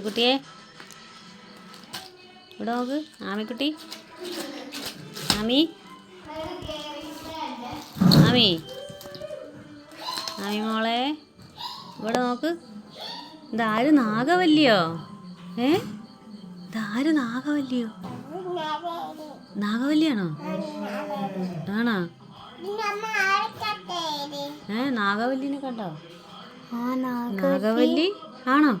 കുട്ടിയെ ഇവിടെ നോക്ക് ആമിക്കുട്ടി. ആമി. ആമി. ആമി മോളെ ഇവിടെ നോക്ക്. ഇതാര് നാഗവല്ലിയോ? ഏ? ഇതാര് നാഗവല്ലിയോ? നാഗവല്ലിയാണോ? ആണോ? ഏ നാഗവല്ലിനെ കണ്ടോ? നാഗവല്ലി ആണോ?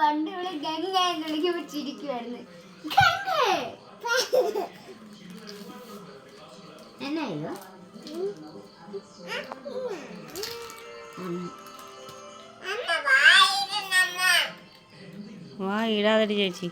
പണ്ട് ഇവിടെ ഗംഗ എന്ന് വിളിക്കുമ്പോൾ ചിരിക്കുമായിരുന്നു എന്നാ ഇത്? വാ ചേച്ചി.